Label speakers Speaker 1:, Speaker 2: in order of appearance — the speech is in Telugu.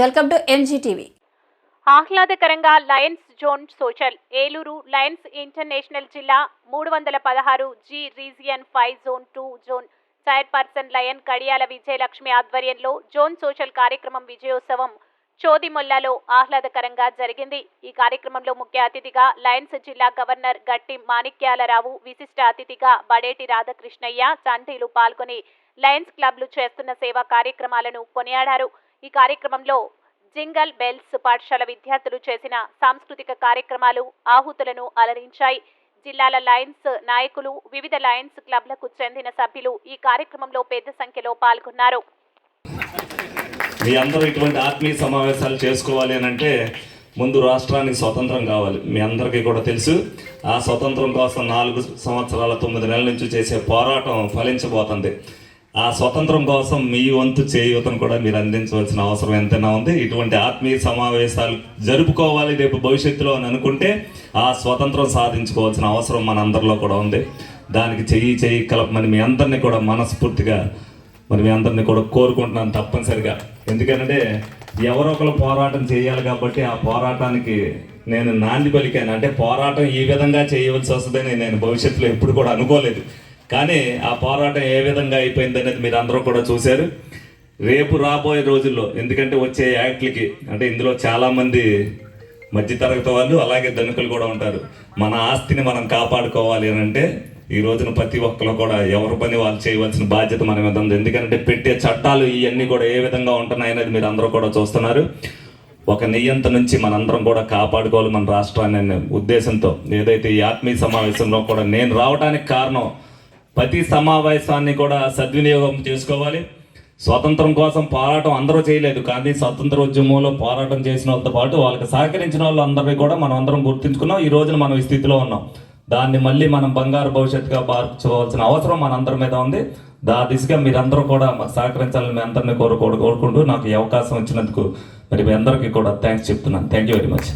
Speaker 1: వెల్కమ్ టు ఎంజీటీవీ
Speaker 2: ఆహ్లాదకరంగా lions zone social Eluru lions international జిల్లా మూడు వందల పదహారు G region five zone two zone chairperson lion Kadiyala Vijayalakshmi ఆధ్వర్యంలో జోన్ సోషల్ కార్యక్రమం విజయోత్సవం చోదిమొల్లాలో ఆహ్లాదకరంగా జరిగింది. ఈ కార్యక్రమంలో ముఖ్య అతిథిగా లయన్స్ జిల్లా గవర్నర్ గట్టి మాణిక్యాలరావు విశిష్ట అతిథిగా బడేటి రాధాకృష్ణయ్య చంటీలు పాల్గొని లయన్స్ క్లబ్లు చేస్తున్న సేవా కార్యక్రమాలను కొనియాడారు. ఈ కార్యక్రమంలో జింగల్ బెల్స్ పాఠశాల విద్యార్థులు చేసిన సాంస్కృతిక కార్యక్రమాలు ఆహుతులను అలరించాయి. జిల్లాల లయన్స్ నాయకులు వివిధ లయన్స్ క్లబ్లకు చెందిన సభ్యులు ఈ కార్యక్రమంలో పెద్ద సంఖ్యలో పాల్గొన్నారు.
Speaker 3: మీ అందరూ ఇటువంటి ఆత్మీయ సమావేశాలు చేసుకోవాలి అని అంటే ముందు రాష్ట్రానికి స్వతంత్రం కావాలి. మీ అందరికీ కూడా తెలుసు. ఆ స్వతంత్రం కోసం నాలుగు సంవత్సరాల తొమ్మిది నెలల నుంచి చేసే పోరాటం ఫలించబోతుంది. ఆ స్వతంత్రం కోసం మీ వంతు చేయూతను కూడా మీరు అందించవలసిన అవసరం ఎంతైనా ఉంది. ఇటువంటి ఆత్మీయ సమావేశాలు జరుపుకోవాలి రేపు భవిష్యత్తులో అని అనుకుంటే ఆ స్వతంత్రం సాధించుకోవాల్సిన అవసరం మన అందరిలో కూడా ఉంది. దానికి చెయ్యి చెయ్యి కలపమని మీ అందరినీ కూడా మనస్ఫూర్తిగా మరి మీ అందరినీ కూడా కోరుకుంటున్నాను తప్పనిసరిగా. ఎందుకంటే ఎవరో ఒకరు పోరాటం చేయాలి కాబట్టి ఆ పోరాటానికి నేను నాంది పలికాను. అంటే పోరాటం ఈ విధంగా చేయవలసి వస్తుందని నేను భవిష్యత్తులో ఎప్పుడు కూడా అనుకోలేదు. కానీ ఆ పోరాటం ఏ విధంగా అయిపోయింది అనేది మీరు అందరూ కూడా చూశారు. రేపు రాబోయే రోజుల్లో ఎందుకంటే వచ్చే యాక్ట్లకి అంటే ఇందులో చాలామంది మధ్యతరగతి వాళ్ళు అలాగే ధనికులు కూడా ఉంటారు. మన ఆస్తిని మనం కాపాడుకోవాలి అని అంటే ఈ రోజున ప్రతి ఒక్కరు కూడా ఎవరి పని వాళ్ళు చేయవలసిన బాధ్యత మన మీద ఉంది. ఎందుకంటే పెట్టే చట్టాలు ఇవన్నీ కూడా ఏ విధంగా ఉంటున్నాయనేది మీరు అందరూ కూడా చూస్తున్నారు. ఒక నియంత నుంచి మనందరం కూడా కాపాడుకోవాలి మన రాష్ట్రాన్ని అనే ఉద్దేశంతో. ఏదైతే ఈ ఆత్మీయ సమావేశంలో కూడా నేను రావడానికి కారణం ప్రతి సమావేశాన్ని కూడా సద్వినియోగం చేసుకోవాలి. స్వాతంత్రం కోసం పోరాటం అందరూ చేయలేదు. కానీ స్వతంత్ర ఉద్యమంలో పోరాటం చేసిన వాళ్ళతో పాటు వాళ్ళకి సహకరించిన వాళ్ళందరినీ కూడా మనం అందరం గుర్తించుకున్నాం. ఈ రోజున మనం ఈ స్థితిలో ఉన్నాం. దాన్ని మళ్ళీ మనం బంగారు భవిష్యత్తుగా మార్చుకోవాల్సిన అవసరం మనందరి మీద ఉంది. దా దిశగా మీరందరూ కూడా మాకు సహకరించాలని మీ అందరినీ కోరుకో కోరుకుంటూ నాకు ఈ అవకాశం ఇచ్చినందుకు మరి మీ అందరికీ కూడా థ్యాంక్స్ చెప్తున్నాను. Thank you very much